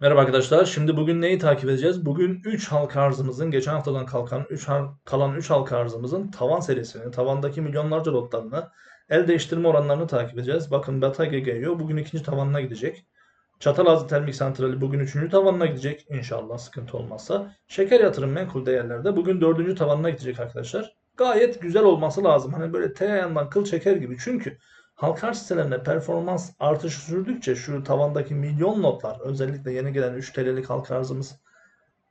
Merhaba arkadaşlar. Şimdi bugün neyi takip edeceğiz? Bugün 3 halka arzımızın, geçen haftadan kalkan 3 kalan 3 halka arzımızın tavan serisini, tavandaki milyonlarca lotlarını, el değiştirme oranlarını takip edeceğiz. Bakın Beta GGO bugün ikinci tavanına gidecek. Çatalazı Termik Santrali bugün üçüncü tavanına gidecek. İnşallah sıkıntı olmazsa. Şeker yatırım menkul değerlerde bugün dördüncü tavanına gidecek arkadaşlar. Gayet güzel olması lazım. Hani böyle T yandan kıl çeker gibi. Çünkü halka arz performans artışı sürdükçe şu tavandaki milyon notlar özellikle yeni gelen 3 TL'lik halka arzımız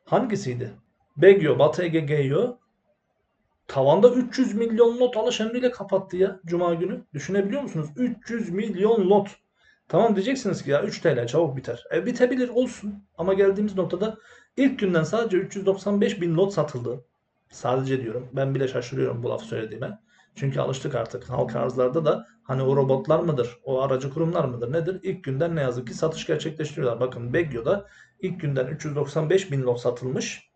hangisiydi? Begyo, Batı Ege Geyo tavanda 300 milyon lot alış emriyle kapattı ya Cuma günü. Düşünebiliyor musunuz? 300 milyon lot. Tamam diyeceksiniz ki ya 3 TL çabuk biter. E bitebilir olsun. Ama geldiğimiz noktada ilk günden sadece 395 bin lot satıldı. Sadece diyorum. Ben bile şaşırıyorum bu laf söylediğime. Çünkü alıştık artık halka arzlarda da hani o robotlar mıdır, o aracı kurumlar mıdır nedir? İlk günden ne yazık ki satış gerçekleştiriyorlar. Bakın Begyo'da ilk günden 395 bin lot satılmış.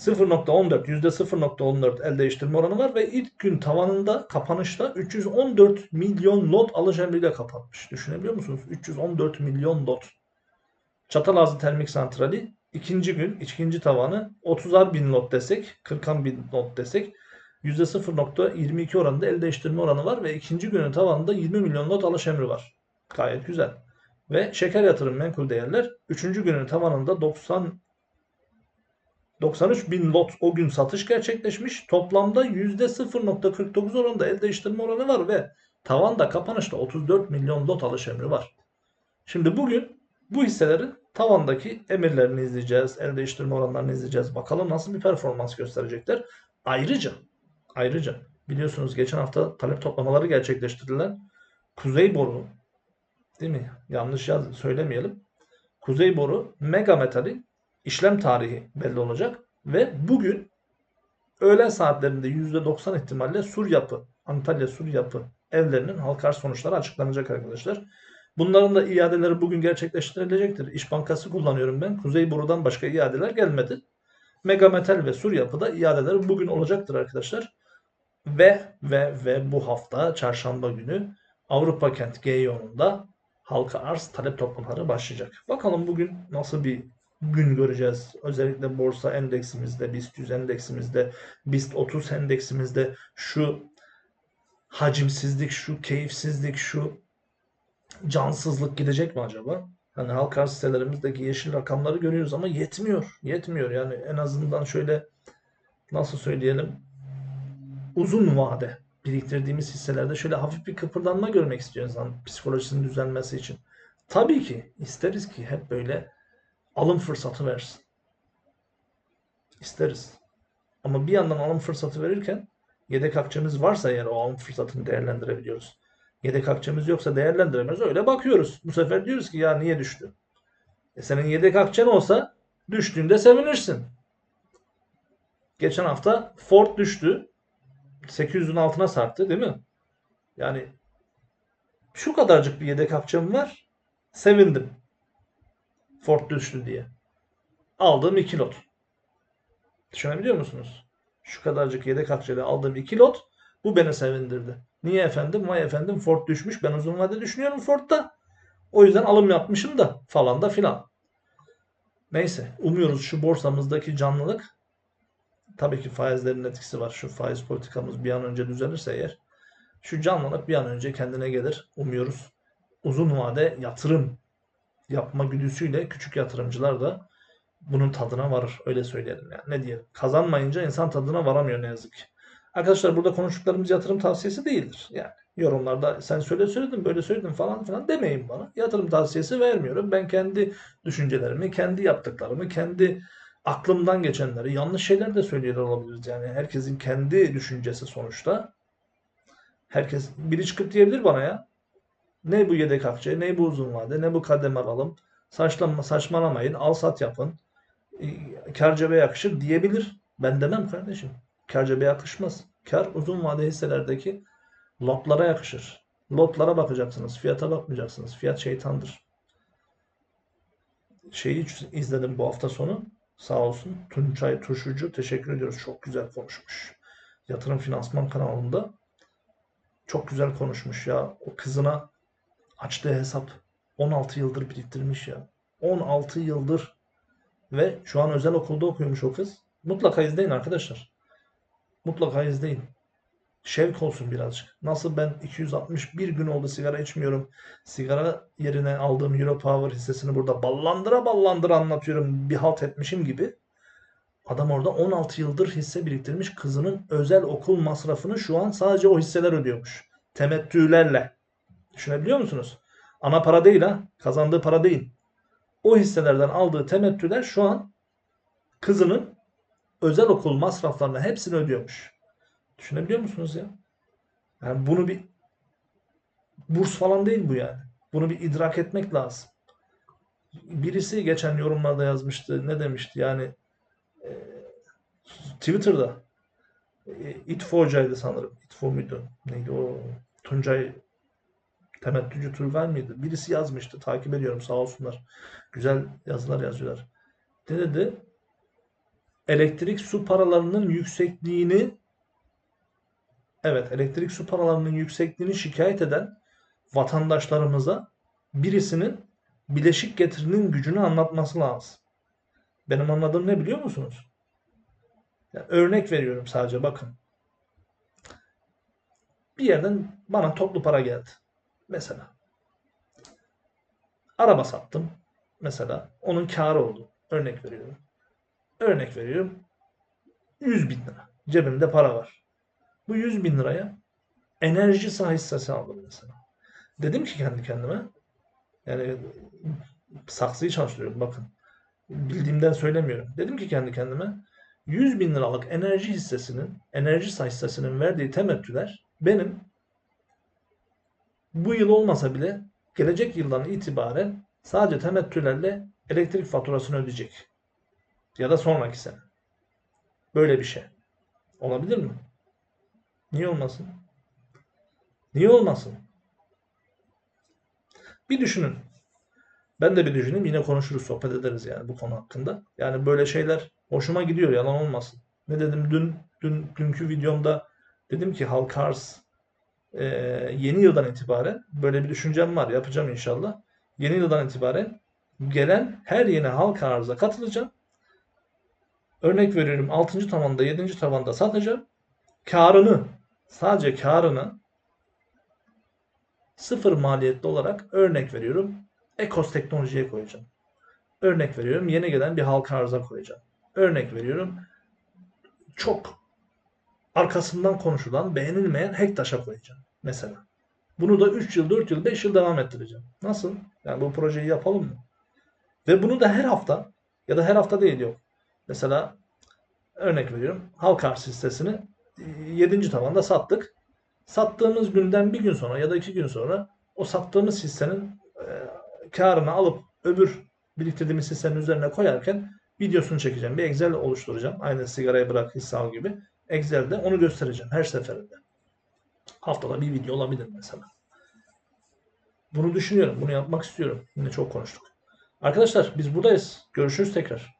0.14 %0.14 el değiştirme oranı var ve ilk gün tavanında kapanışta 314 milyon lot alış emriyle kapatmış. Düşünebiliyor musunuz? 314 milyon lot. Çatalazı Termik Santrali ikinci gün ikinci tavanı 30'ar bin lot desek 40'an bin lot desek %0.22 oranında el değiştirme oranı var ve ikinci günün tavanında 20 milyon lot alış emri var. Gayet güzel. Ve şeker yatırım menkul değerler 3. günün tavanında 90 93 bin lot o gün satış gerçekleşmiş. Toplamda %0.49 oranında el değiştirme oranı var ve tavanda kapanışta 34 milyon lot alış emri var. Şimdi bugün bu hisselerin tavandaki emirlerini izleyeceğiz. El değiştirme oranlarını izleyeceğiz. Bakalım nasıl bir performans gösterecekler. Ayrıca ayrıca biliyorsunuz geçen hafta talep toplamaları gerçekleştirilen Kuzey Boru değil mi? Yanlış yaz söylemeyelim. Kuzey Boru mega metalin işlem tarihi belli olacak ve bugün öğlen saatlerinde %90 ihtimalle Sur Yapı, Antalya Sur Yapı evlerinin halka arz sonuçları açıklanacak arkadaşlar. Bunların da iadeleri bugün gerçekleştirilecektir. İş Bankası kullanıyorum ben. Kuzey Boru'dan başka iadeler gelmedi. Mega Metal ve Sur Yapı'da iadeleri bugün olacaktır arkadaşlar. Ve ve ve bu hafta çarşamba günü Avrupa Kent G-Yonu'nda halka arz talep toplamaları başlayacak. Bakalım bugün nasıl bir gün göreceğiz. Özellikle borsa endeksimizde, BIST 100 endeksimizde, BIST 30 endeksimizde şu hacimsizlik, şu keyifsizlik, şu cansızlık gidecek mi acaba? Hani halka arz sitelerimizdeki yeşil rakamları görüyoruz ama yetmiyor. Yetmiyor yani en azından şöyle nasıl söyleyelim uzun vade biriktirdiğimiz hisselerde şöyle hafif bir kıpırdanma görmek istiyor insan psikolojisinin düzelmesi için. Tabii ki isteriz ki hep böyle alım fırsatı versin. İsteriz. Ama bir yandan alım fırsatı verirken yedek akçemiz varsa eğer o alım fırsatını değerlendirebiliyoruz. Yedek akçemiz yoksa değerlendiremez. Öyle bakıyoruz. Bu sefer diyoruz ki ya niye düştü? E senin yedek akçen olsa düştüğünde sevinirsin. Geçen hafta Ford düştü. 800'ün altına sarktı değil mi? Yani şu kadarcık bir yedek akçem var. Sevindim. Ford düştü diye. Aldığım 2 lot. Düşünebiliyor musunuz? Şu kadarcık yedek akçeli aldığım 2 lot bu beni sevindirdi. Niye efendim? Vay efendim Ford düşmüş. Ben uzun vade düşünüyorum Ford'da. O yüzden alım yapmışım da falan da filan. Neyse umuyoruz şu borsamızdaki canlılık tabii ki faizlerin etkisi var. Şu faiz politikamız bir an önce düzelirse eğer şu canlılık bir an önce kendine gelir. Umuyoruz. Uzun vade yatırım yapma güdüsüyle küçük yatırımcılar da bunun tadına varır. Öyle söyleyelim yani. Ne diyelim. Kazanmayınca insan tadına varamıyor ne yazık ki. Arkadaşlar burada konuştuklarımız yatırım tavsiyesi değildir. Yani yorumlarda sen söyle söyledin böyle söyledin falan filan demeyin bana. Yatırım tavsiyesi vermiyorum. Ben kendi düşüncelerimi, kendi yaptıklarımı, kendi aklımdan geçenleri, yanlış şeyler de söyleyen olabiliriz. Yani herkesin kendi düşüncesi sonuçta. Herkes biri çıkıp diyebilir bana ya. Ne bu yedek akçe, ne bu uzun vade, ne bu kademe alım. Saçlanma, saçmalamayın, al sat yapın. Kar cebe yakışır diyebilir. Ben demem kardeşim. Kar cebe yakışmaz. Kar uzun vade hisselerdeki lotlara yakışır. Lotlara bakacaksınız. Fiyata bakmayacaksınız. Fiyat şeytandır. Şeyi izledim bu hafta sonu. Sağ olsun. Tunçay Tuşucu. Teşekkür ediyoruz. Çok güzel konuşmuş. Yatırım Finansman kanalında. Çok güzel konuşmuş ya. O kızına açtığı hesap 16 yıldır biriktirmiş ya. 16 yıldır ve şu an özel okulda okuyormuş o kız. Mutlaka izleyin arkadaşlar. Mutlaka izleyin. Şevk olsun birazcık. Nasıl ben 261 gün oldu sigara içmiyorum. Sigara yerine aldığım Euro Power hissesini burada ballandıra ballandıra anlatıyorum. Bir halt etmişim gibi. Adam orada 16 yıldır hisse biriktirmiş. Kızının özel okul masrafını şu an sadece o hisseler ödüyormuş. Temettülerle. Düşünebiliyor musunuz? Ana para değil ha. Kazandığı para değil. O hisselerden aldığı temettüler şu an kızının özel okul masraflarını hepsini ödüyormuş. Düşünebiliyor musunuz ya? Yani bunu bir burs falan değil bu yani. Bunu bir idrak etmek lazım. Birisi geçen yorumlarda yazmıştı. Ne demişti? Yani e, Twitter'da e, İtfo Hoca'ydı sanırım. İtfo muydu? Neydi o? Tuncay Temettücü Turgay mıydı? Birisi yazmıştı. Takip ediyorum sağ olsunlar. Güzel yazılar yazıyorlar. Ne dedi? Elektrik su paralarının yüksekliğini evet elektrik su paralarının yüksekliğini şikayet eden vatandaşlarımıza birisinin bileşik getirinin gücünü anlatması lazım. Benim anladığım ne biliyor musunuz? Yani örnek veriyorum sadece bakın. Bir yerden bana toplu para geldi. Mesela. Araba sattım. Mesela. Onun karı oldu. Örnek veriyorum. Örnek veriyorum. 100 bin lira. Cebimde para var. Bu 100 bin liraya enerji saha hissesi aldım mesela. Dedim ki kendi kendime yani saksıyı çalıştırıyorum bakın. Bildiğimden söylemiyorum. Dedim ki kendi kendime 100 bin liralık enerji hissesinin, enerji saha hissesinin verdiği temettüler benim bu yıl olmasa bile gelecek yıldan itibaren sadece temettülerle elektrik faturasını ödeyecek. Ya da sonraki sene. Böyle bir şey. Olabilir mi? Niye olmasın? Niye olmasın? Bir düşünün. Ben de bir düşüneyim. Yine konuşuruz, sohbet ederiz yani bu konu hakkında. Yani böyle şeyler hoşuma gidiyor. Yalan olmasın. Ne dedim dün, dün dünkü videomda dedim ki halka arz e, yeni yıldan itibaren böyle bir düşüncem var. Yapacağım inşallah. Yeni yıldan itibaren gelen her yeni halka arıza katılacağım. Örnek veriyorum 6. tavanda 7. tavanda satacağım. Karını sadece karını sıfır maliyetli olarak örnek veriyorum Ekos teknolojiye koyacağım. Örnek veriyorum yeni gelen bir halka arıza koyacağım. Örnek veriyorum çok arkasından konuşulan beğenilmeyen Hektaş'a koyacağım mesela. Bunu da 3 yıl, 4 yıl, 5 yıl devam ettireceğim. Nasıl? Yani bu projeyi yapalım mı? Ve bunu da her hafta ya da her hafta değil yok. Mesela örnek veriyorum. Halk arz listesini 7. tavanda sattık. Sattığımız günden bir gün sonra ya da iki gün sonra o sattığımız hissenin e, karını alıp öbür biriktirdiğimiz hissenin üzerine koyarken videosunu çekeceğim. Bir Excel oluşturacağım. Aynı sigarayı bırak hisse al gibi. Excel'de onu göstereceğim her seferinde. Haftada bir video olabilir mesela. Bunu düşünüyorum. Bunu yapmak istiyorum. Yine çok konuştuk. Arkadaşlar biz buradayız. Görüşürüz tekrar.